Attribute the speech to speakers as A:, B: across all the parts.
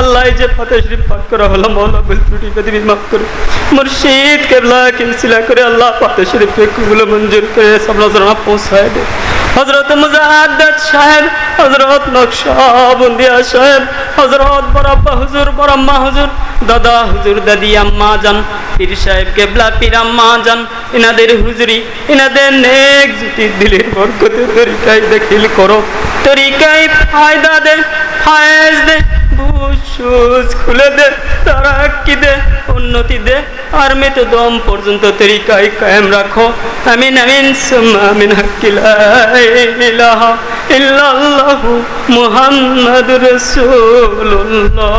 A: আল্লাহ যে ফাতে শরীফ পাক করা হলো মৌলা বিল ত্রুটি বেদি মাফ করে মুর্শিদ কেবলা কিলসিলা করে আল্লাহ ফাতে শরীফগুলো মঞ্জুর করে সব নজরানা পৌঁছায় দে। হজরত মুজাহাদ্দাদ সাহেব হজরত নকশাবন্দিয়া সাহেব হজরত বরাব্বা হুজুর বরাম্মা হুজুর, দাদা হুজুর, দাদি আম্মা জান, পীর সাহেব কেবলা, পীর আম্মা জান, ইনাদের হুজুরি, ইনাদের নেক জুটি দিলের বরকতে তরিকায় দেখিল করো। তরিকায় ফায়দা দে, ফায়েজ দে বুসুস খুলে দে, তারা কি দে, উন্নতি দে, আর মৃত দম পর্যন্ত তরিকায় কায়েম রাখো। আমিন আমিন, সুম্মা আমিন হাক্কিলা ইলাহা ইল্লাল্লাহু মুহাম্মাদুর রাসূলুল্লাহ।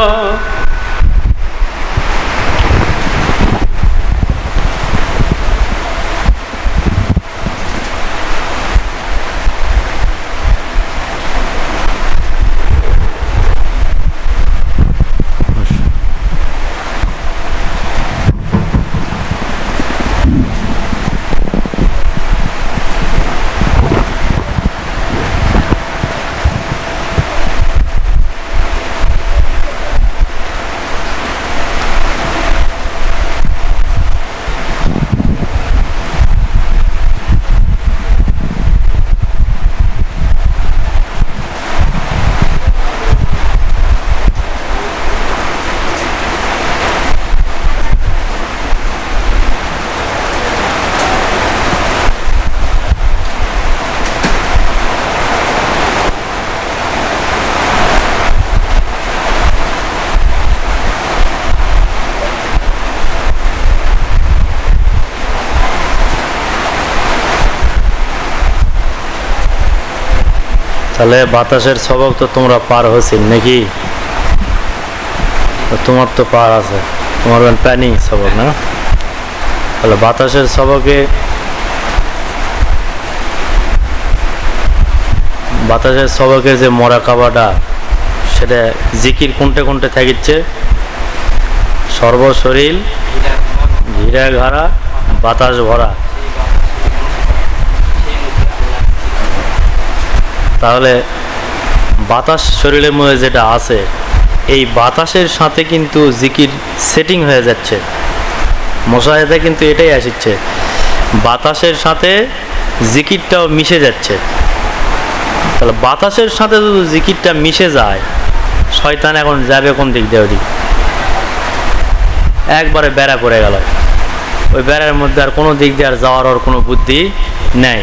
B: তাহলে বাতাসের সবক তো তোমরা পার হয়েছিল নাকি? তোমার তো পার আছে। তোমার প্যানিং সবক না? তাহলে বাতাসের সবকে বাতাসের সবকের যে মরা কাবাটা সেটা জিকির কোনটে কোনটে থাকিচ্ছে? সর্বশরীর ঘিরা ঘাড়া, বাতাস ভরা। তাহলে বাতাস শরীরের মধ্যে যেটা আছে, এই বাতাসের সাথে কিন্তু জিকির সেটিং হয়ে যাচ্ছে। মশাহেদা কিন্তু এটাই আসছে বাতাসের সাথে জিকিরটাও মিশে যাচ্ছে। তাহলে বাতাসের সাথে যদি জিকিরটা মিশে যায়, শয়তান এখন যাবে কোন দিক দিয়ে ওদিক? একবারে বেড়া পড়ে গেল। ওই বেড়ার মধ্যে আর কোনো দিক দিয়ে আর যাওয়ার কোনো বুদ্ধি নেই।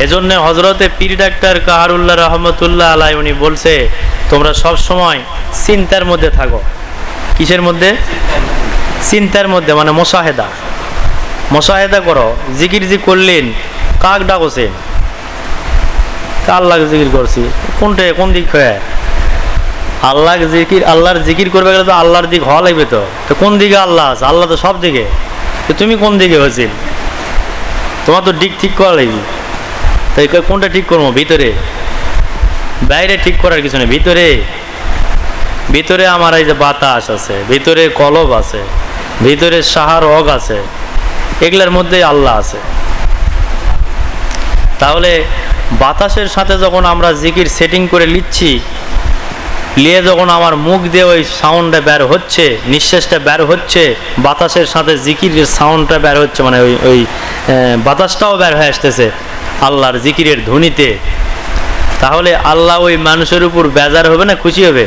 B: এজন্য হজরতে পীর ডাক্তার কাহারুল্লাহ রহমতুল্লাহ আলাই উনি বলছে, তোমরা সব সময় চিন্তার মধ্যে থাকো। কিসের মধ্যে? চিন্তার মধ্যে মানে মোশাহেদা। মোশাহেদা করো, জিকির জি করলেন, কাক ডাকছেন আল্লাহ জিকির করছি। কোনটা, কোন দিক হয়ে? আল্লাহ জিকির, আল্লাহর জিকির করবে গেলে তো আল্লাহর দিক হওয়া লাগবে তো। তো কোন দিকে আল্লাহ আছে? আল্লাহ তো সব দিকে। তুমি কোন দিকে হয়েছিল? তোমার তো দিক ঠিক করা লাগবে। তাই কোনটা ঠিক করব? ভিতরে। বাইরে ঠিক করার কিছু নেই। ভিতরে। ভিতরে আমার এই যে বাতাস আছে, ভিতরে কলব আছে, ভিতরে সাহার অগ আছে, এগুলোর মধ্যে আল্লাহ আছে। তাহলে বাতাসের সাথে যখন আমরা জিকির সেটিং করে নিচ্ছি নিয়ে যখন আমার মুখ দিয়ে ওই সাউন্ডটা বের হচ্ছে, নিঃশ্বাসটা বের হচ্ছে, বাতাসের সাথে জিকিরের সাউন্ডটা বের হচ্ছে মানে ওই ওই বাতাসটাও বের হয়ে আসতেছে। আল্লাহর জিকিরের ধ্বনিতে তাহলে আল্লাহ ওই মানুষের উপর বেজার হবে না খুশি হবে?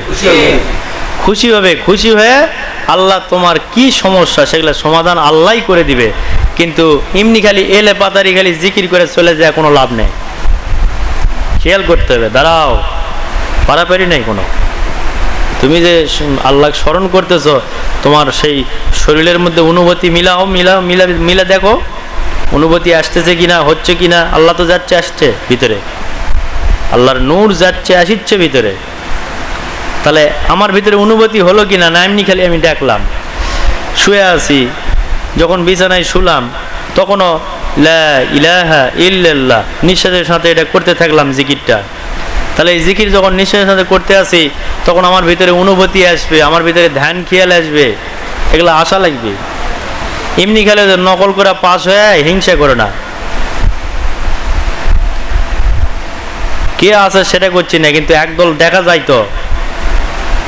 B: খুশি হবে। খুশি হয়ে আল্লাহ তোমার কি সমস্যা সেগুলো সমাধান আল্লাহই করে দিবে। কিন্তু এমনি খালি এলে পাতারি খালি জিকির করে চলে যায় কোনো লাভ নেই। খেয়াল করতে হবে দাঁড়াও। পারাপারি নেই কোনো। তুমি যে আল্লাহ স্মরণ করতেছ তোমার সেই শরীরের মধ্যে অনুভূতি মিলাও মিলাও মিলা মিলা দেখো। অনুভূতি আসতেছে কিনা, হচ্ছে কিনা, আল্লাহ তো যাচ্ছে আসছে ভিতরে। আল্লাহর নূর যাচ্ছে, আসিচ্ছে ভিতরে। তাহলে আমার ভিতরে অনুভূতি হলো কিনা, না এমনি খালি আমি ডাকলাম। শুয়ে আছি, যখন বিছানায় শুলাম, তখনও ইলাহা ইল্লাল্লাহ, নিঃশ্বাসের সাথে এটা করতে থাকলাম জিকিরটা। তাহলে এই জিকির যখন নিঃশ্বাসের সাথে করতে আসি, তখন আমার ভিতরে অনুভূতি আসবে, আমার ভিতরে ধ্যান, খেয়াল আসবে, এগুলো আশা লাগবে। এমনি খেলে নকল করে পাস হয়ে হিংসা করে না। কে আছে সেটা করছি না, কিন্তু একদল দেখা যায় তো।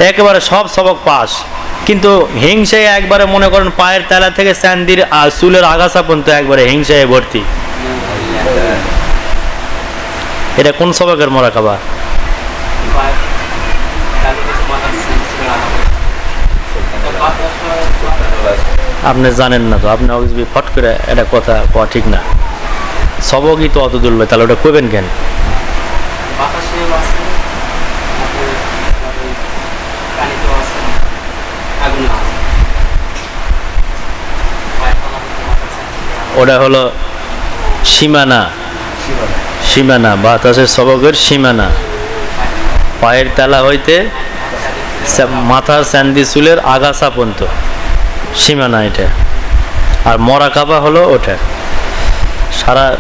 B: একেবারে সব সবক পাস। কিন্তু হিংসায় একবারে মনে করেন পায়ের তেলা থেকে স্যান্দির আর চুলের আগাছা পর্যন্ত একবারে হিংসায় ভর্তি। এটা কোন সবকের মরা খাবার আপনি জানেন না তো আপনি অবশ্যই ফট করে এটা কথা কওয়া ঠিক না। সবকই তো অত দূর তাহলে ওটা করবেন কেন। ওটা হলো সীমানা। সীমানা। বাতাসের সবকের সীমানা। পায়ের তেলা হইতে মাথার স্যান্দি চুলের আগাছা পর্যন্ত। সীমানা এটা। আর মরা কাবা হলো ওটা। সারা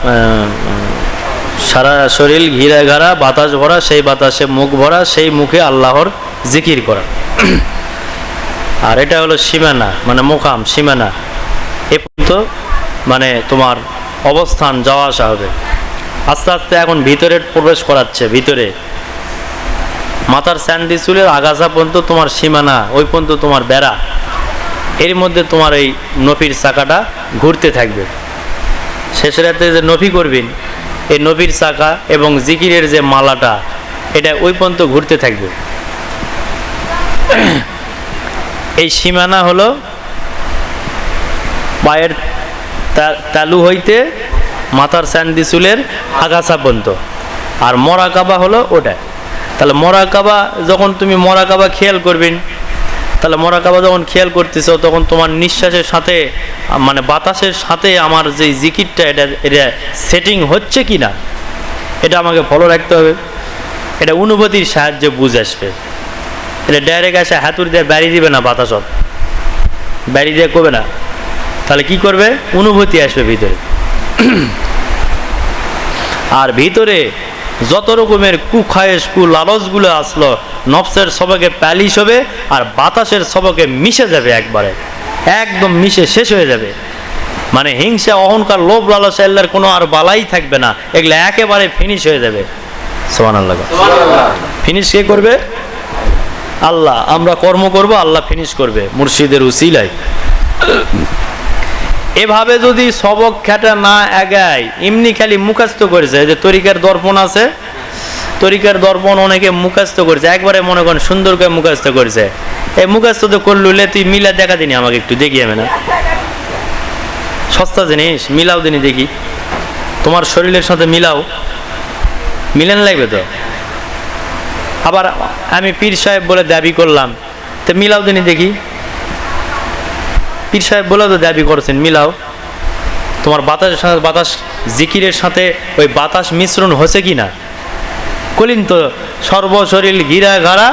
B: সারা শরীর ঘিরে ঘাড়া বাতাস ভরা, সেই বাতাসে মুখ ভরা, সেই মুখে আল্লাহর জিকির করা। আর এটা হলো সীমানা মানে মোকাম, সীমানা। এ পর্যন্ত মানে তোমার অবস্থান, যাওয়া আসা হবে। আস্তে আস্তে এখন ভিতরে প্রবেশ করাচ্ছে, ভিতরে। মাথার স্যান্ডি চুলের আগাছা পর্যন্ত তোমার সীমানা, ওই পর্যন্ত তোমার বেড়া। এর মধ্যে তোমার এই নফির চাকাটা ঘুরতে থাকবে। শেষ রাতে যে নফি করবেন, এই নফির চাকা এবং জিকিরের যে মালাটা, এটা ওই পর্যন্ত ঘুরতে থাকবে। এই সীমানা হলো পায়ের তালু হইতে মাথার স্যান্দি চুলের আগাছা পর্যন্ত। আর মরা কাবা হলো ওটা। তাহলে মরা কাবা, যখন তুমি মরা কাবা খেয়াল করবেন তাহলে মরা কাবা যখন খেয়াল করতেছো, তখন তোমার নিঃশ্বাসের সাথে মানে বাতাসের সাথে আমার যে জিকিরটা, এটা এটা সেটিং হচ্ছে কি না, এটা আমাকে ফলো রাখতে হবে। এটা অনুভূতির সাহায্যে বুঝ আসবে। এটা ডাইরেক্ট আসে হাতুর দিয়ে বাড়ি দিবে না বাতাসত বাড়ি দিয়ে করবে না। তাহলে কি করবে? অনুভূতি আসবে ভিতরে। আর ভিতরে যত রকমের কুখায়েশ কু লালচগুলো আসলো নফসের সবকে প্যালিশ হবে আর বাতাসের সবকে মিশে যাবে একবারে। একদম মিশে শেষ হয়ে যাবে। মানে হিংসা অহংকার লোভ লালস আল্লাহর কোনো আর বালাই থাকবে না। এগুলো একেবারে ফিনিশ হয়ে যাবে। সোমান আল্লাহ ফিনিশ কে করবে? আল্লাহ। আমরা কর্ম করব আল্লাহ ফিনিশ করবে। মুর্শিদের উসিলায়। এভাবে যদি সবক খেটা না এগায় এমনি খালি মুখাস্ত করেছে যে তরিকার দর্পণ আছে তরিকার দর্পণ অনেকে মুখাস্ত করেছে, একবারে মনে করেন সুন্দর করে মুখাস্ত করেছে। এই মুখাস্ত তো করলুলে তুই মিলা দেখা দিনি আমাকে একটু, দেখি আমি না। সস্তা জিনিস, মিলাও দিনি দেখি। তোমার শরীরের সাথে মিলাও। মিলেন লাগবে তো? আবার আমি পীর সাহেব বলে দাবি করলাম, তো মিলাও দিনি দেখি। পীর সাহেব বলে তো দাবি করছেন, মিলাও। তোমার বাতাসের সাথে বাতাস জিকিরের সাথে ওই বাতাস মিশ্রণ হচ্ছে কি না কলিন তো সর্বশরীর গিরা গাড়া,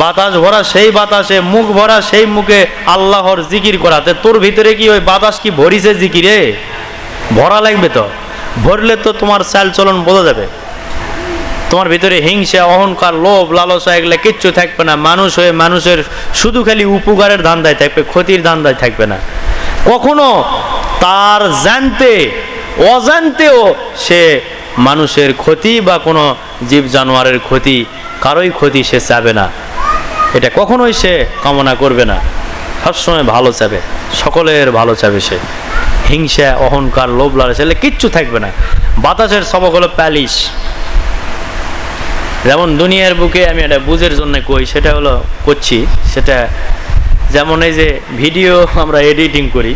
B: বাতাস ভরা সেই বাতাসে, মুখ ভরা সেই মুখে আল্লাহর জিকির করাতে তোর ভিতরে কি ওই বাতাস কি ভরিছে জিকিরে? ভরা লাগবে তো। ভরলে তো তোমার চাল চলন বোঝা যাবে। তোমার ভিতরে হিংসা, অহংকার, লোভ, লালসা এগুলো কিচ্ছু থাকবে না। মানুষ হয়ে মানুষের শুধু খালি উপকারের ধান্দায় থাকবে, ক্ষতির ধান্দায় থাকবে না। কখনো তার জানতে, অজান্তেও সে মানুষের ক্ষতি বা কোনো জীব জানোয়ারের ক্ষতি, কারোই ক্ষতি সে চাবে না। এটা কখনোই সে কামনা করবে না। সবসময় ভালো চাবে, সকলের ভালো চাবে সে। হিংসা, অহংকার, লোভ, লালসা, এগুলো কিচ্ছু থাকবে না। বাতাসের সবক হলো প্যালিশ। যেমন দুনিয়ার বুকে আমি একটা বুঝের জন্য কই, সেটা হলো করছি। সেটা যেমন এই যে ভিডিও আমরা এডিটিং করি,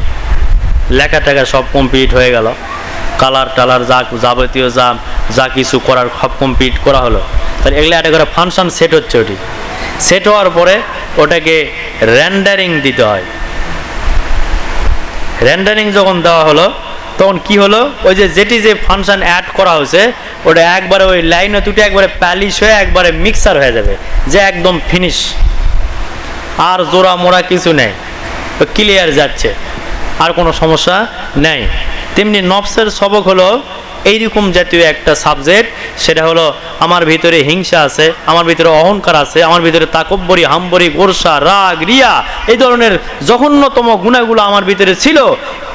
B: লেখা টেখা সব কমপ্লিট হয়ে গেল। কালার টালার যা যাবতীয় যা যা কিছু করার সব কমপ্লিট করা হলো। তাহলে এগুলো একটা করে ফাংশন সেট হচ্ছে ওটি। সেট হওয়ার পরে ওটাকে র্যান্ডারিং দিতে হয়। র্যান্ডারিং যখন দেওয়া হলো, তখন কি হলো? ওই যে যেটি যে ফাংশন অ্যাড করা হয়েছে, ওটা একবারে ওই লাইনে দুটো একবারে প্যালিশ হয়ে একবারে মিক্সার হয়ে যাবে, যে একদম ফিনিশ আর জোড়া মোড়া কিছু নেই। ক্লিয়ার যাচ্ছে। আর কোনো সমস্যা নেই। তেমনি নফসের সবক হলো এইরকম জাতীয় একটা সাবজেক্ট সেটা হলো আমার ভিতরে হিংসা আছে, আমার ভিতরে অহংকার আছে, আমার ভিতরে তাকব্বরি, হাম্বরি, গোরসা, রাগ, রিয়া, এই ধরনের জঘন্যতম গুণাগুলো আমার ভিতরে ছিল,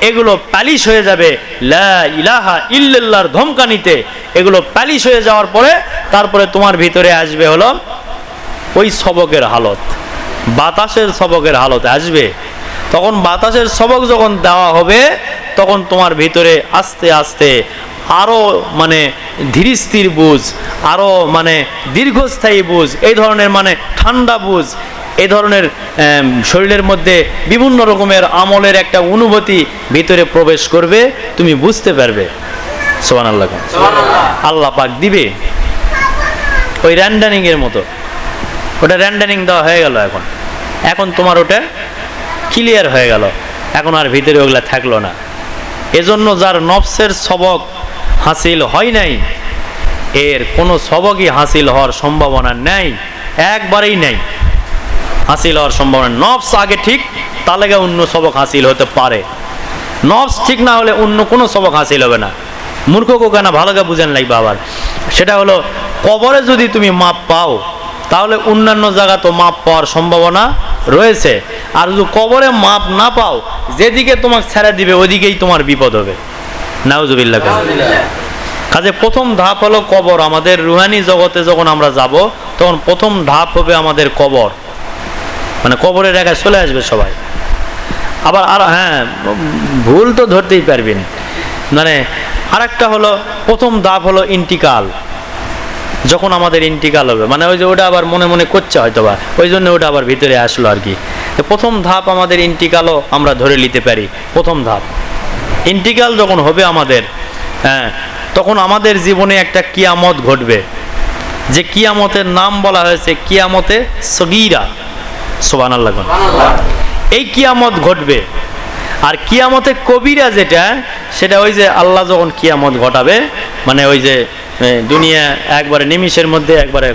B: এগুলো প্যালিশ হয়ে যাবে, লা ইলাহা ইল্লাল্লাহর ধমকানিতে, এগুলো প্যালিশ হয়ে যাওয়ার পরে, তারপরে তোমার ভিতরে আসবে হলো ওই সবকের হালত, বাতাসের সবকের হালত আসবে, তখন বাতাসের সবক যখন দেওয়া হবে তখন তোমার ভিতরে আস্তে আস্তে আরও মানে ধীরস্থির বুঝ আরও মানে দীর্ঘস্থায়ী বুঝ এই ধরনের মানে ঠান্ডা বুঝ এই ধরনের শরীরের মধ্যে বিভিন্ন রকমের আমলের একটা অনুভূতি ভিতরে প্রবেশ করবে তুমি বুঝতে পারবে। সোহান আল্লাহ আল্লাহ পাক দিবে। ওই র্যান্ডানিং এর মতো। ওটা র্যান্ডানিং দেওয়া হয়ে গেল এখন। এখন তোমার ওটা ক্লিয়ার হয়ে গেল। এখন আর ভিতরে ওগুলা থাকল না। এজন্য যার নফসের সবক হাসিল হয় নাই, এর কোনো সবকই হাসিল হওয়ার সম্ভাবনা নেই, একবারেই নেই। হাসিল হওয়ার সম্ভাবনা নফস আগে ঠিক তাহলে অন্য সবক হাসিল হতে পারে। নফস ঠিক না হলে অন্য কোনো সবক হাসিল হবে না। মূর্খ কেন ভালো করে বুঝেন লাগবে আবার সেটা হলো, কবরে যদি তুমি মাপ পাও, তাহলে অন্যান্য জায়গা তো মাপ পাওয়ার সম্ভাবনা রয়েছে। আর যদি কবরে মাপ না পাও যেদিকে তোমাকে ছেড়ে দিবে, ওদিকেই তোমার বিপদ হবে। নাউজুবিল্লাহ কাজে প্রথম ধাপ হলো কবর। আমাদের রুহানি জগতে যখন আমরা যাব, তখন প্রথম ধাপ হবে আমাদের কবর। মানে কবরের একায় চলে আসবে সবাই। আবার আর হ্যাঁ ভুল তো ধরতেই পারবেন মানে আরেকটা হলো, প্রথম ধাপ হলো ইন্টিকাল যখন আমাদের ইন্টিকাল হবে। মানে ওই যে ওটা আবার মনে মনে করছে হয়তো বা ওই জন্য ওটা আবার ভিতরে আসলো আর কি। তো প্রথম ধাপ আমাদের ইন্টিকালও আমরা ধরে নিতে পারি, প্রথম ধাপ। ইন্টিকাল যখন হবে আমাদের হ্যাঁ তখন আমাদের জীবনে একটা কিয়ামত ঘটবে। যে কিয়ামতের নাম বলা হয়েছে কিয়ামতে সগিরা। সোবান আল্লাহ এই কিয়ামত ঘটবে। আর কিয়ামতে কবিরা যেটা, সেটা ওই যে আল্লাহ যখন কিয়ামত ঘটাবে মানে ওই যে দুনিয়া একবারে নিমিষের মধ্যে একবারে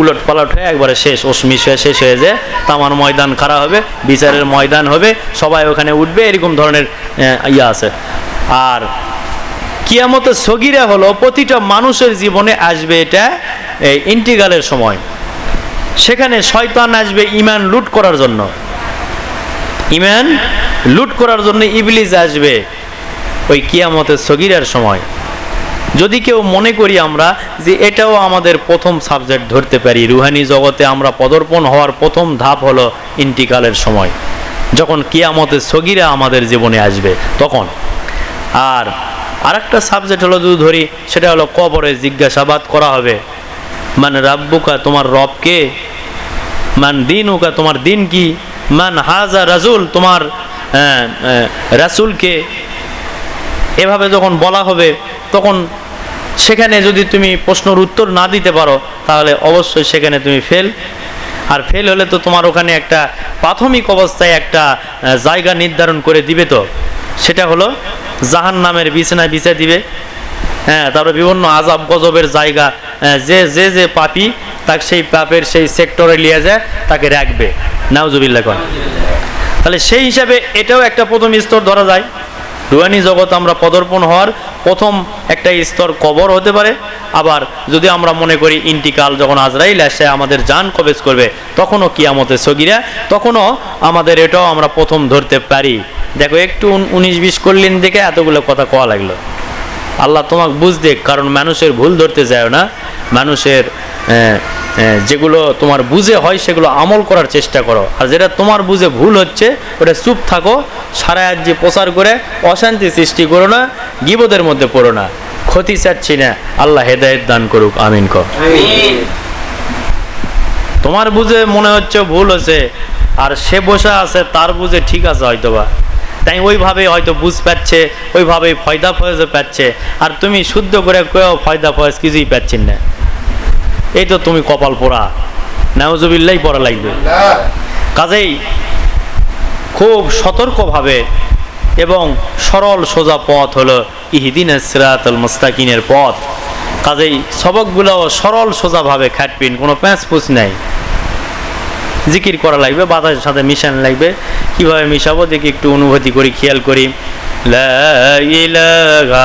B: উলট পালট হয়ে একবারে শেষ অসমিস হয়ে শেষ হয়ে যায় তামার ময়দান খাড়া হবে, বিচারের ময়দান হবে, সবাই ওখানে উঠবে, এরকম ধরনের ইয়া আছে। আর কিয়ামতে সগিরা হলো প্রতিটা মানুষের জীবনে আসবে এটা, এই ইন্টিগ্রালের সময়। সেখানে শয়তান আসবে ইমান লুট করার জন্য। ইমান লুট করার জন্য ইবলিজ আসবে ওই কিয়ামতের সগিরার সময়। যদি কেউ মনে করি আমরা যে এটাও আমাদের প্রথম সাবজেক্ট ধরতে পারি, রুহানি জগতে আমরা পদর্পণ হওয়ার প্রথম ধাপ হলো ইন্টিকালের সময়। যখন কিয়ামতের সগিরা আমাদের জীবনে আসবে, তখন। আর আরেকটা সাবজেক্ট হলো যদি ধরি, সেটা হলো কবরে জিজ্ঞাসাবাদ করা হবে। মানে রাব্বুকা তোমার রবকে, মান দিন উকা তোমার দিন কি, মান হাজা রাজুল তোমার রাসুলকে। এভাবে যখন বলা হবে, তখন সেখানে যদি তুমি প্রশ্নের উত্তর না দিতে পারো, তাহলে অবশ্যই সেখানে তুমি ফেল আর ফেল হলে তো তোমার ওখানে একটা প্রাথমিক অবস্থায় একটা জায়গা নির্ধারণ করে দিবে তো। সেটা হলো জাহান নামের বিছানায় বিছা দিবে। হ্যাঁ তারপরে বিভিন্ন আজাব গজবের জায়গা যে যে যে পাপি, তাকে সেই পাপের সেই সেক্টরে নিয়ে যায়, তাকে রাখবে। নাউজুবিল্লাহ কন। তাহলে সেই হিসাবে এটাও একটা প্রথম স্তর ধরা যায়। রুহানি জগৎ আমরা পদর্পণ হওয়ার প্রথম একটা স্তর কবর হতে পারে। আবার যদি আমরা মনে করি ইন্টিকাল যখন আজরাইল আসে, আমাদের জান কবেজ করবে, তখনও কিয়ামতে সগিরা, তখনও আমাদের এটাও আমরা প্রথম ধরতে পারি। দেখো, একটু উনিশ বিশ করলেন দেখে এতগুলো কথা কওয়া লাগল। আল্লাহ তোমাকে বুঝ দেখ কারণ মানুষের ভুল ধরতে যায় না। মানুষের যেগুলো তোমার বুঝে হয় সেগুলো আমল করার চেষ্টা করো। আর যেটা তোমার বুঝে ভুল হচ্ছে ওটা চুপ থাকো সারা যে প্রচার করে অশান্তি সৃষ্টি করো না গিবদের মধ্যে পড়ো না। ক্ষতি চাচ্ছি না আল্লাহ হেদায়েত দান করুক আমিন কর। তোমার বুঝে মনে হচ্ছে ভুল হচ্ছে আর সে বসে আছে তার বুঝে ঠিক আছে হয়তোবা। তাই ওইভাবে হয়তো বুঝ পাচ্ছে ওইভাবে ফয়দা ফয়েজ পাচ্ছে। আর তুমি শুদ্ধ করে কেউ ফয়দা ফয়েজ কিছুই পাচ্ছেন না। এই তো তুমি কপাল পোড়া। নাউজুবিল্লাই পড়া লাগবে। কাজেই খুব সতর্কভাবে এবং সরল সোজা পথ হলো ইহিদিন সিরাতুল মুস্তাকিনের পথ। কাজেই সবকগুলো সরল সোজাভাবে খাটপিন কোনো প্যাঁচ পুচ নাই। জিকির করা লাগবে, বাতাসের সাথে মিশান লাগবে। কীভাবে মিশাবো দেখি একটু অনুভূতি করি, খেয়াল করি। লা ইলাহা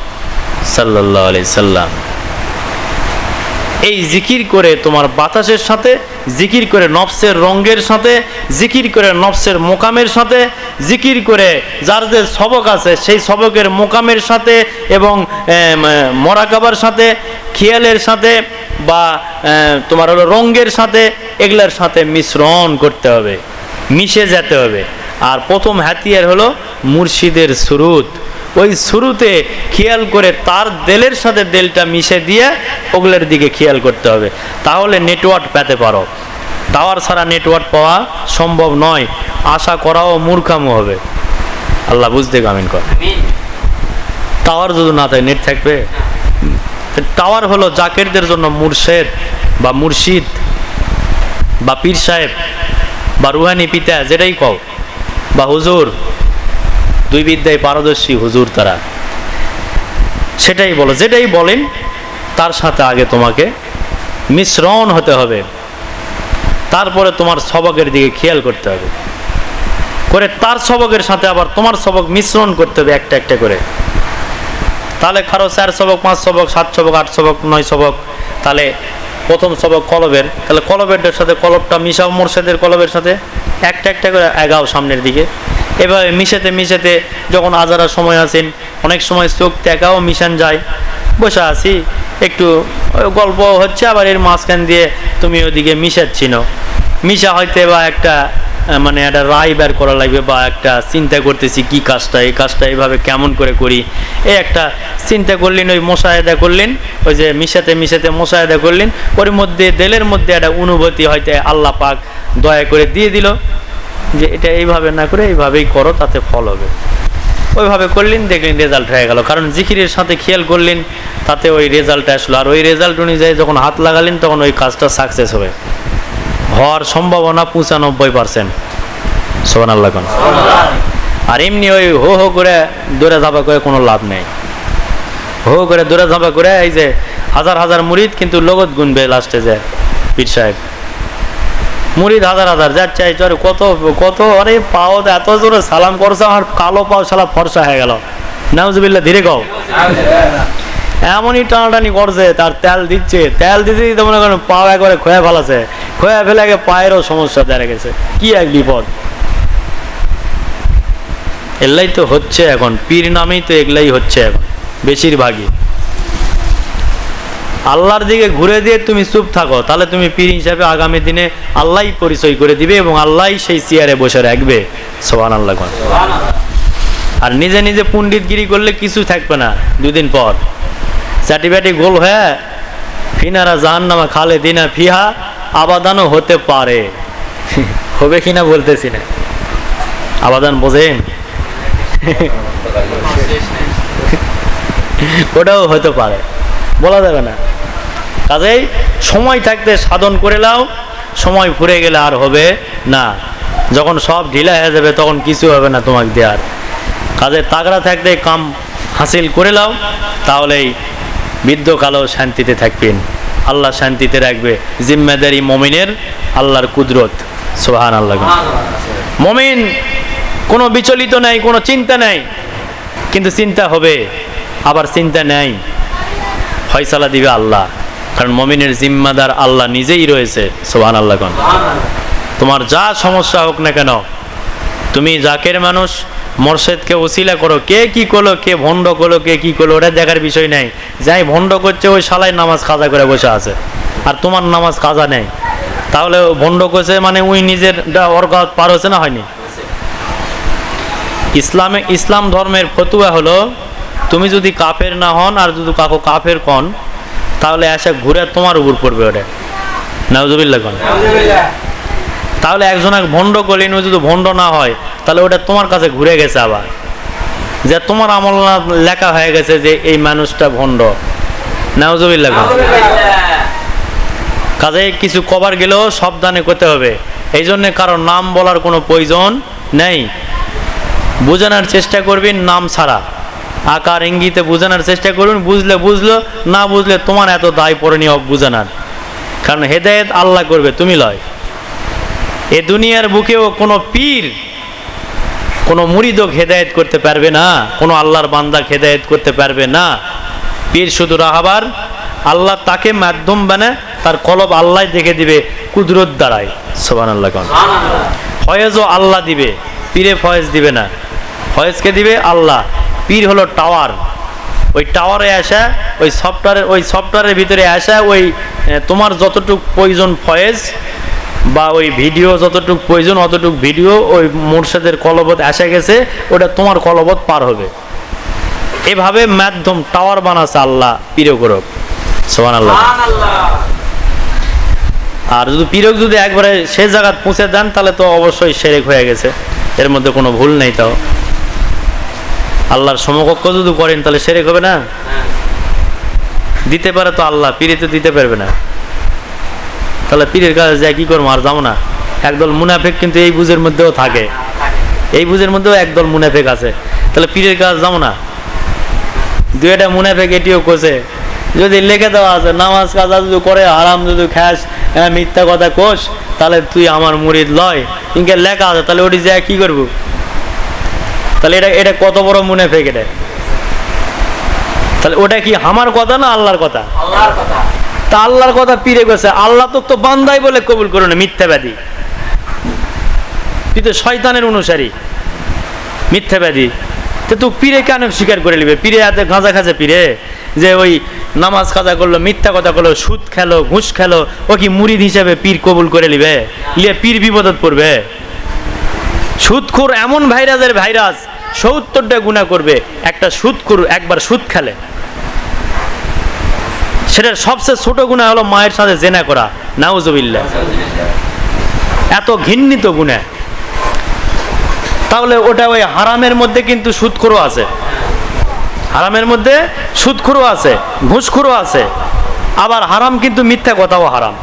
B: আলাইহি সাল্লাম। এই জিকির করে তোমার বাতাসের সাথে, জিকির করে নফসের রঙ্গের সাথে, জিকির করে নফসের মোকামের সাথে, জিকির করে যার যে সবক আছে সেই সবকের মোকামের সাথে এবং মরাকাবার সাথে, খেয়ালের সাথে বা তোমার হলো রঙ্গের সাথে, এগুলার সাথে মিশ্রণ করতে হবে, মিশে যেতে হবে। আর প্রথম হাতিয়ার হলো মুর্শিদের সুরুত। ওই শুরুতে খেয়াল করে তার দেলের সাথে দেলটা মিশে দিয়ে ওগুলোর দিকে খেয়াল করতে হবে। তাহলে নেটওয়ার্ক পেতে পারো। টাওয়ার ছাড়া নেটওয়ার্ক পাওয়া সম্ভব নয়। আশা করাও মূর্খামো হবে। আল্লাহ বুঝতে কামিন কর। টাওয়ার যদি না থাকে নেট থাকবে? টাওয়ার হলো জাকেরদের জন্য মুর্শেদ বা মুর্শিদ বা পীর সাহেব বা রুহানি পিতা যেটাই কও বা হুজুর। দুই বিদ্যায় পারদর্শী হুজুর তারা। সেটাই বলো, যেটাই বলেন, তার সাথে আগে তোমাকে মিশ্রণ হতে হবে। তারপরে তোমার সবকের দিকে খেয়াল করতে হবে। করে তার সবকের সাথে আবার তোমার সবক মিশ্রণ করতে হবে একটা একটা করে। তাহলে কারও চার সবক, পাঁচ সবক, সাত সবক, আট সবক, নয় সবক, তাহলে প্রথম সবক কলবের। তাহলে কলবেরটার সাথে কলবটা মিশাও মোর্শেদের কলবের সাথে। একটা একটা করে এগাও সামনের দিকে। এভাবে মিশাতে মিশাতে যখন আজারার সময় আছেন অনেক সময় চোখ ত্যাগাও মিশান যায়। বসে আছি, একটু গল্প হচ্ছে, আবার এর মাঝখান দিয়ে তুমি ওদিকে মিশাচ্ছিনো। মিশা হয়তো বা একটা মানে একটা রায় বের করা লাগবে বা একটা চিন্তা করতেছি, কি কাজটা, এই কাজটা এইভাবে কেমন করে করি? এই একটা চিন্তা করলেন, ওই মশাহেদা করলেন, ওই যে মিশাতে মিশাতে মশাহেদা করলেন, ওর মধ্যে, দেলের মধ্যে একটা অনুভূতি হয়তো আল্লাহ পাক দয়া করে দিয়ে দিল। যে এটা এইভাবে না করে এইভাবেই করো, তাতে ফল হবে। ওইভাবে করলেন, দেখলেন রেজাল্ট হয়ে গেল। কারণ জিকিরের সাথে খেয়াল করলেন, তাতে ওই রেজাল্ট আসলো। আর ওই রেজাল্ট অনুযায়ী যখন হাত লাগালেন, তখন ওই কাজটা সাকসেস হবে। হওয়ার সম্ভাবনা পঁচানব্বই পার্সেন্ট সোহান আল্লাহ আর এমনি ওই হো হো করে দৌড়ে ধাপা করে কোনো লাভ নেই। হো করে দৌড়ে ধাপা করে এই যে হাজার হাজার মুরিদ কিন্তু লগত গুনবে লাস্টে যে পীর সাহেব। মুরিদ হাজার হাজার, যার চাই চরে কত কত, আরে পাও এত জোরে সালাম করছে আমার কালো পাও সালা ফর্সা হয়ে গেল। নাউজুবিল্লাহ, ধীরে কও। এমনই টানাটানি করছে, তার তেল দিচ্ছে, তেল দিতে দিতে মনে করেন পাও একবারে খোয়া ফেলাছে। খোয়া ফেলে আগে পায়েরও সমস্যা দেখা গেছে। কি এক বিপদ। এগুলাই তো হচ্ছে এখন, পীর নামেই তো এগুলাই হচ্ছে এখন, বেশিরভাগই। আল্লাহর দিকে ঘুরে দিয়ে তুমি চুপ থাকো তাহলে তুমি পীর হিসাবে আগামী দিনে আল্লাহই পরিচয় করে দিবে এবং আল্লাহই সেই চেয়ারে বসে রাখবে। সোহান আল্লাহ। আর নিজে নিজে পণ্ডিতগিরি করলে কিছু থাকবে না দুদিন পর। চাটি ব্যাটি গোল হয়ে ফিনারা জাহান নামা খালে দিনা ফিহা আবাদানও হতে পারে। হবে কিনা বলতেছি না। আবাদান বোঝেন? ওটাও হতে পারে। বলা যাবে না। কাজেই সময় থাকতে সাধন করে নাও, সময় ফুরে গেলে আর হবে না। যখন সব ঢিলা হয়ে যাবে তখন কিছু হবে না তোমাকে দেওয়ার কাজে তাগড়া থাকতে কাম হাসিল করে নাও, তাহলেই বৃদ্ধকালেও শান্তিতে থাকবেন। আল্লাহ শান্তিতে রাখবে। জিম্মেদারি মমিনের আল্লাহর কুদরত। সোহান আল্লাহ মমিন কোনো বিচলিত নাই, কোনো চিন্তা নাই, কিন্তু চিন্তা হবে, আবার চিন্তা নেই। ফয়সালা দিবে আল্লাহ। কারণ মমিনের জিম্মাদার আল্লাহ নিজেই রয়েছে সোহান আল্লাহ কন তোমার যা সমস্যা হোক না কেন, তুমি জাকের মানুষ, মর্শেদকে ওসিলা করো, কে কি করল, কে ভণ্ড করল, কে কি করল ওটা দেখার বিষয় নাই। যাই ভণ্ড করছে, ওই শালাই নামাজ কাজা করে বসে আছে। আর তোমার নামাজ কাজা নেই। তাহলে ভণ্ড করছে মানে ওই নিজের অর্গাত পার হচ্ছে না হয়নি? ইসলামে, ইসলাম ধর্মের ফতুয়া হলো, তুমি যদি কাফের না হন, আর যদি কাকো কাফের কন তাহলে এসে ঘুরে তোমার উপর পড়বে ওটা নাউজুবিল্লাহ কন। তাহলে একজন এক ভণ্ড করলেন ও যদি ভণ্ড না হয় তাহলে ওটা তোমার কাছে ঘুরে গেছে আবার। যে তোমার আমল লেখা হয়ে গেছে যে এই মানুষটা ভণ্ড। নাউজুবিল্লাহ কাজে কিছু কবার গেলেও সাবধানে করতে হবে। এই জন্যে কারও নাম বলার কোনো প্রয়োজন নেই। বোঝানোর চেষ্টা করবেন নাম ছাড়া। আকার ইঙ্গিতে বোঝানোর চেষ্টা করুন বুঝলে বুঝলো না বুঝলে তোমার এত দায় পড়েনি বোঝানোর। কারণ হেদায়েত আল্লাহ করবে তুমি লয়। এ দুনিয়ার বুকেও কোনো পীর কোনো মুরিদক হেদায়েত করতে পারবে না কোনো আল্লাহর বান্দাক হেদায়েত করতে পারবে না। পীর শুধু রাহাবার আল্লাহ তাকে মাধ্যম বানায় তার কলব আল্লাহ দেখে দিবে কুদরত দ্বারায় সোবান আল্লাহ ফয়েজও আল্লাহ দিবে পীরে ফয়েজ দিবে না। ফয়েজকে দিবে আল্লাহ। পীর হলো টাওয়ার। ওই টাওয়ারে আসা ওই সফটওয়্যারের ওই সফটওয়্যারের ভিতরে আসা ওই তোমার যতটুক প্রয়োজন ফয়েজ বা ওই ভিডিও যতটুক প্রয়োজন অতটুক ভিডিও ওই মোর্শেদের কলবত আসা গেছে ওটা তোমার কলবত পার হবে। এভাবে মাধ্যম টাওয়ার বানাচ্ছে আল্লাহ পীরে করক সোহান আল্লাহ আর যদি পীরক যদি একবারে সে জায়গায় পৌঁছে দেন তাহলে তো অবশ্যই সেরেক হয়ে গেছে। এর মধ্যে কোনো ভুল নেই তাও। আল্লাহর সমকক্ষ যদি করেন তাহলে সেরেক হবে না? দিতে পারে তো আল্লাহ পীরে তো দিতে পারবে না। তাহলে পীরের কাছে যায় কি করব? আর যাব না। একদল মুনাফেক কিন্তু এই বুঝের মধ্যেও থাকে। এই বুঝের মধ্যেও একদল মুনাফেক আছে। তাহলে পীরের কাজ যাব না? দু একটা মুনাফেক এটিও কোসে যদি লেখে দেওয়া আছে নামাজ কাজা যদি করে আরাম যদি হ্যাঁ, মিথ্যা কথা কোষ তাহলে তুই আমার মুরিদ লয়। ইনকে লেখা আছে তাহলে ওটি যায় কি করব? তাহলে এটা এটা কত বড় মনে মুনাফেক এটা? তাহলে ওটা কি আমার কথা না আল্লাহর কথা? তা আল্লাহর কথা পীরে গেছে। আল্লাহ তো তো বান্দাই বলে কবুল করো না মিথ্যাবাদী। তুই তো শয়তানের অনুসারী। মিথ্যাবাদী। তো তুই পীরে কেন স্বীকার করে নিবে? পীরে হাতে গাঁজা খাজে পীরে। যে ওই নামাজ কাজা করল মিথ্যা কথা করল সুদ খেলো ঘুষ খেলো ও কি মুরিদ হিসেবে পীর কবুল করে নিবে? লিয়ে পীর বিপদত পড়বে? সুদখোর এমন ভাইরাসের ভাইরাস সত্তরটা গুণা করবে, একটা সুদখোর একবার সুদ খেলে। সেটার সবচেয়ে ছোট গুণা হলো মায়ের সাথে জেনা করা নাউজবিল্লা এত ঘৃণিত গুণা তাহলে ওটা ওই হারামের মধ্যে কিন্তু সুদখোরও আছে। হারামের মধ্যে সুদখোরও আছে, ঘুষখোরও আছে। আবার হারাম কিন্তু মিথ্যা কথাও হারাম।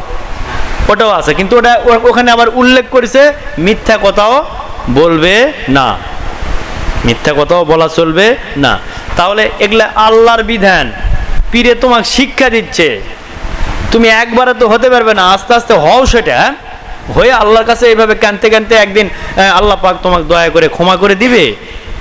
B: ওটাও আছে, কিন্তু ওটা ওখানে আবার উল্লেখ করেছে, মিথ্যা কথাও বলবে না। মিথ্যা কথাও বলা চলবে? না। তাহলে এগুলা আল্লাহর বিধান। পীরে তোমাকে শিক্ষা দিচ্ছে। তুমি একবারে তো হতে পারবে না, আস্তে আস্তে হও সেটা হ্যাঁ? হয়ে আল্লাহর কাছে এইভাবে কানতে কানতে একদিন আল্লাহ পাক তোমাকে দয়া করে ক্ষমা করে দিবে।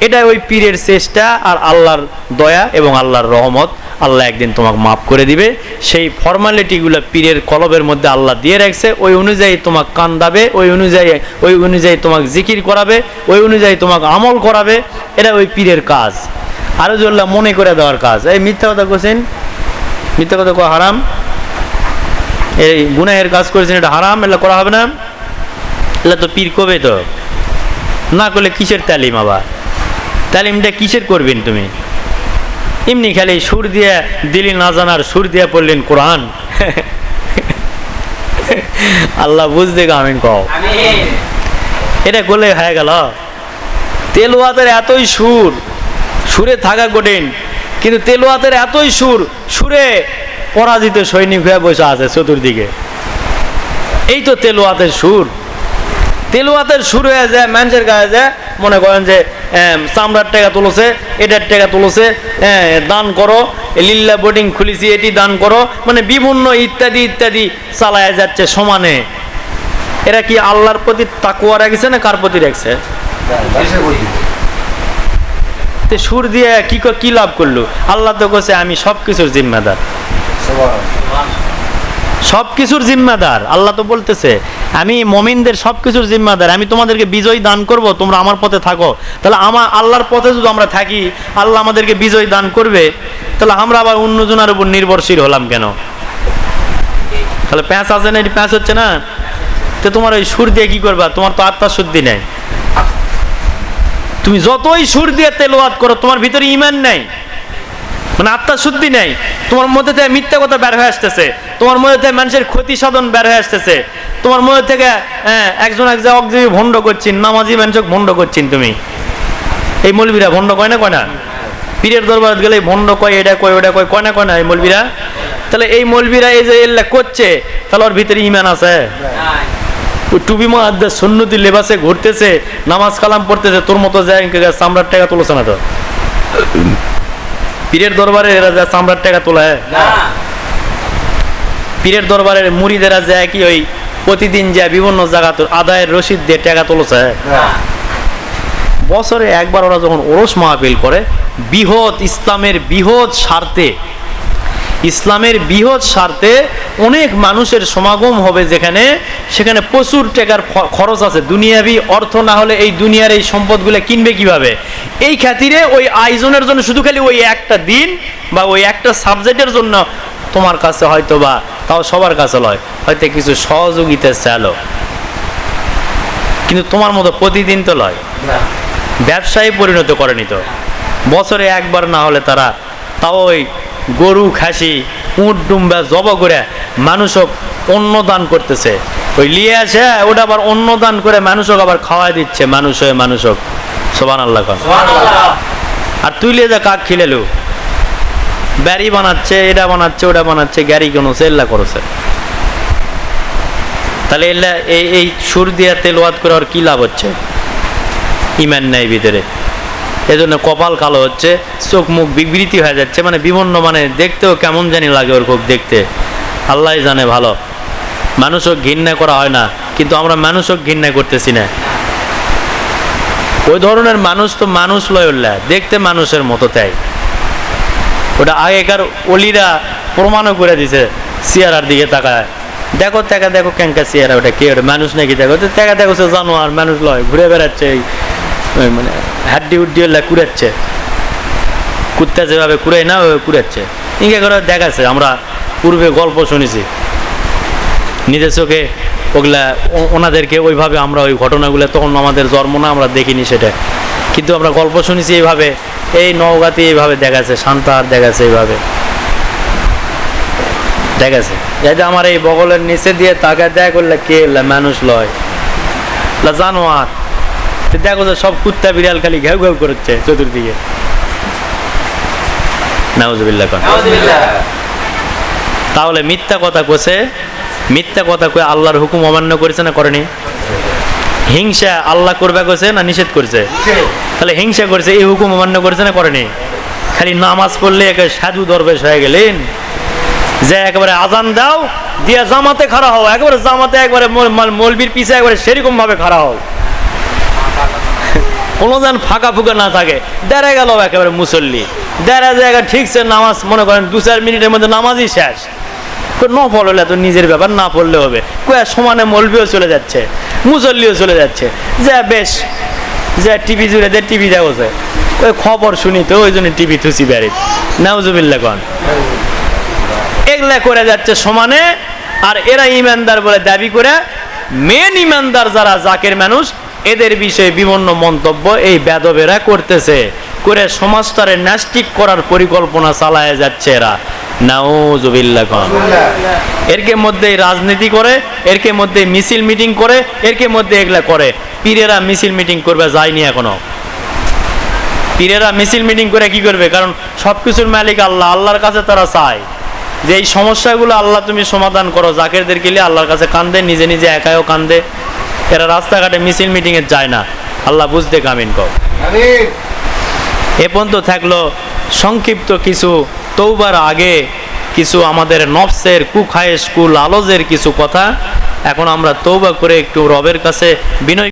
B: এটা ওই পীরের চেষ্টা আর আল্লাহর দয়া এবং আল্লাহর রহমত। আল্লাহ একদিন তোমাকে মাফ করে দিবে। সেই ফর্মালিটিগুলো পীরের কলবের মধ্যে আল্লাহ দিয়ে রাখছে। ওই অনুযায়ী তোমাকে কান্দাবে, ওই অনুযায়ী ওই অনুযায়ী তোমাকে জিকির করাবে, ওই অনুযায়ী তোমাকে আমল করাবে। এটা ওই পীরের কাজ। আরও জল্লা মনে করে দেওয়ার কাজ। এই মিথ্যা কথা কোসেন মিথ্যা কথা কো হারাম? এই গুনাহের কাজ করেছেন, এটা হারাম, এগুলো করা হবে না। এগুলো তো পীর কবে তো। না করলে কিসের তালিম আবার? তালিমটা কিসের করবেন তুমি? এমনি খালি সুর দিয়ে দিলি না জানার সুর দিয়ে পড়লেন কোরআন। আল্লাহ বুঝতে আমিন কও। এটা করলে হয়ে গেল। তেলওয়াতের এতই সুর সুরে থাকা কঠিন কিন্তু তেলওয়াতের এতই সুর সুরে পরাজিত সৈনিক হয়ে বসে আছে চতুর্দিকে। এই তো তেলওয়াতের সুর। তেলওয়াতের সুর হয়ে যায় মানুষের গায়ে যায় মনে করেন যে চামড়ার টাকা তুলেছে এটার টাকা তুলেছে দান করো লিল্লা বোর্ডিং খুলেছি এটি দান করো মানে বিভিন্ন ইত্যাদি ইত্যাদি চালায় যাচ্ছে সমানে। এরা কি আল্লাহর প্রতি তাকুয়া রাখছে না কার প্রতি রাখছে? তে সুর দিয়ে কি ক- কি লাভ করল? আল্লাহ তো কছে আমি সব কিছুর জিম্মাদার সব কিছুর জিম্মাদার। আল্লাহ তো বলতেছে, আমি মমিনদের সব কিছুর জিম্মাদার, আমি তোমাদেরকে বিজয় দান করব, তোমরা আমার পথে থাকো। তাহলে আমার আল্লাহর পথে যদি আমরা থাকি, আল্লাহ আমাদেরকে বিজয় দান করবে, তাহলে আমরা আবার অন্যজনের উপর নির্ভরশীল হলাম কেন? তাহলে প্যাঁচ আছে না, এটি প্যাঁচ হচ্ছে না? তো তোমার ওই সুর দিয়ে কি করবা? তোমার তো আত্মার শুদ্ধি নেই। তুমি যতই সুর দিয়ে তেলোয়াত করো, তোমার ভিতরে ইমান নাই। মানে আত্মার শুদ্ধি নেই। তোমার মধ্যে থেকে মিথ্যা কথা বের হয়ে আসতেছে। তোমার মধ্যে থেকে মানুষের ক্ষতি সাধন বের হয়ে আসতেছে। তোমার মধ্যে থেকে হ্যাঁ, একজন এক ভণ্ড করছেন নামাজি মানুষক ভণ্ড করছেন তুমি। এই মলবিরা ভণ্ড কয় না কয় না? পীরের দরবার গেলে ভণ্ড কয় এটা কয় ওটা কয় কয় না কয় না এই মলবিরা? তাহলে এই মলবিরা এই যে এল্লা করছে তাহলে ওর ভিতরে ইমান আছে? টুবি মহাদ্দের সুন্নতি লেবাসে ঘুরতেছে নামাজ কালাম পড়তেছে তোর মতো যায় চামড়ার টাকা তুলছে না তো? পীরের দরবারে এরা যা চামড়ার টাকা তোলে পীরের দরবারের মুড়িদেরা যায় কি ওই প্রতিদিন যায় বিভিন্ন জায়গা তোর আদায়ের রসিদ দিয়ে টাকা তুলছে বছরে একবার ওরা যখন ওরস মাহফিল করে বৃহৎ ইসলামের বৃহৎ স্বার্থে ইসলামের বৃহৎ স্বার্থে অনেক মানুষের সমাগম হবে যেখানে সেখানে প্রচুর টাকার খরচ আছে। দুনিয়াবি অর্থ না হলে এই দুনিয়ার এই সম্পদগুলো কিনবে কীভাবে? এই খাতিরে ওই আয়োজনের জন্য শুধু খালি ওই একটা দিন বা ওই একটা সাবজেক্টের জন্য তোমার কাছে হয়তো বা তাও সবার কাছে লয়। হয়তো কিছু সহযোগিতা চালো। কিন্তু তোমার মতো প্রতিদিন তো লয়। ব্যবসায় পরিণত করেনি তো। বছরে একবার না হলে তারা তাও ওই গরু খাসি উঁট ডুম্বা জব করে মানুষক অন্ন দান করতেছে। ওই লিয়ে আসে ওটা আবার অন্ন দান করে মানুষক আবার খাওয়াই দিচ্ছে মানুষ হয়ে মানুষক। সোবান আল্লাহ আর তুই লিয়ে যা কাক খিলেলু। ব্যারি বানাচ্ছে এটা বানাচ্ছে ওটা বানাচ্ছে গ্যারি কোনো এল্লা করছে। তাহলে এল্লা এই এই সুর দিয়া তেলওয়াত করে আর কি লাভ হচ্ছে? ইমান নাই ভিতরে। এজন্য কপাল কালো হচ্ছে, চোখ মুখ বিবৃতি হয়ে যাচ্ছে মানে বিভিন্ন মানে দেখতেও কেমন জানি লাগে ওর খুব দেখতে। আল্লাহ জানে ভালো। মানুষও ঘৃণা করা হয় না, কিন্তু আমরা মানুষও ঘৃণা করতেছি না। ওই ধরনের মানুষ তো মানুষ লয় উল্লাহ, দেখতে মানুষের মতো তাই। ওটা আগেকার অলিরা প্রমাণও করে দিছে চেয়ারার দিকে তাকায়। দেখো টাকা দেখো ক্যাঙ্কা চেয়ারা ওটা কে, ওটা মানুষ নাকি দেখো? টাকা দেখো, সে জানোয়ার, মানুষ লয়, ঘুরে বেড়াচ্ছে মানে হাড্ডি উড্ডি হলে কুড়াচ্ছে। কুত্তা যেভাবে কুড়াই না ওই কুড়াচ্ছে। ইঙ্গে করে দেখাচ্ছে, আমরা পূর্বে গল্প শুনেছি। নিজের চোখে ওগুলা ওনাদেরকে ওইভাবে আমরা ওই ঘটনাগুলো তখন আমাদের জন্ম না, আমরা দেখিনি সেটা। কিন্তু আমরা গল্প শুনেছি এইভাবে, এই নওগাঁতে এইভাবে দেখাচ্ছে শান্তার দেখাচ্ছে এইভাবে। দেখাচ্ছে। যাতে আমার এই বগলের নিচে দিয়ে তাকে দেখ করলে কে মানুষ লয়? জানোয়ার। দেখো তো সব কুত্তা বিড়াল খালি ঘেউ ঘেউ করছে চতুর্দিকে। কন তাহলে মিথ্যা কথা কোসে মিথ্যা কথা কয়ে আল্লাহর হুকুম অমান্য করেছে না করেনি? হিংসা আল্লাহ করবে করেছে না নিষেধ করেছে? তাহলে হিংসা করেছে এই হুকুম অমান্য করেছে না করেনি? খালি নামাজ পড়লে একে সাধু দরবেশ হয়ে গেলেন। যে একেবারে আজান দাও দিয়া জামাতে খাড়া হও একেবারে জামাতে একবারে মল- মল- মলবির পিছে একবারে সেরকম ভাবে খাড়া হও। কোনো যেন ফাঁকা ফুকা না থাকে। দেড়ে গেল একেবারে মুসল্লি। দেড়া জায়গা ঠিকছে নামাজ, মনে করেন দু চার মিনিটের মধ্যে নামাজই শেষ। ন পড়লে তো নিজের ব্যাপার, না পড়লে হবে। কয়ে সমানে মলবিও চলে যাচ্ছে, মুসল্লিও চলে যাচ্ছে। যে বেশ, যে টিভি জুড়ে দে, টিভি দেখছে ওই খবর শুনি তো, ওই জন্য টিভি থুসি বেড়ে নাউজুবিল্লা কন। এগুলা করে যাচ্ছে সমানে, আর এরা ইমানদার বলে দাবি করে মেন ইমানদার যারা, জাকের মানুষ এদের বিষয়ে বিভিন্ন মন্তব্য এই বেদবেরা করতেছে। করে সমাজটারে ন্যাস্টিক করার পরিকল্পনা চালায় যাচ্ছে এরা। এরকে মধ্যে রাজনীতি করে, এরকে মধ্যে মিছিল মিটিং করে, এরকে মধ্যে এগুলা করে। পীরেরা মিছিল মিটিং করবে, যায়নি এখনও। পীরেরা মিছিল মিটিং করে কি করবে? কারণ সবকিছুর মালিক আল্লাহ, আল্লাহর কাছে তারা চায়। যে এই সমস্যাগুলো আল্লাহ তুমি সমাধান করো জাকেরদের গেলে আল্লাহর কাছে কান্দে, নিজে নিজে একাও কান্দে। এরা রাস্তাঘাটে মিছিল মিটিংয়ে যায় না? আল্লাহ বুঝতে কামিন কর এ পর্যন্ত থাকল সংক্ষিপ্ত কিছু তৌবার আগে কিছু আমাদের নফসের কুখায়েশ কু আলজের কিছু কথা। এখন আমরা তৌবা করে একটু রবের কাছে বিনয়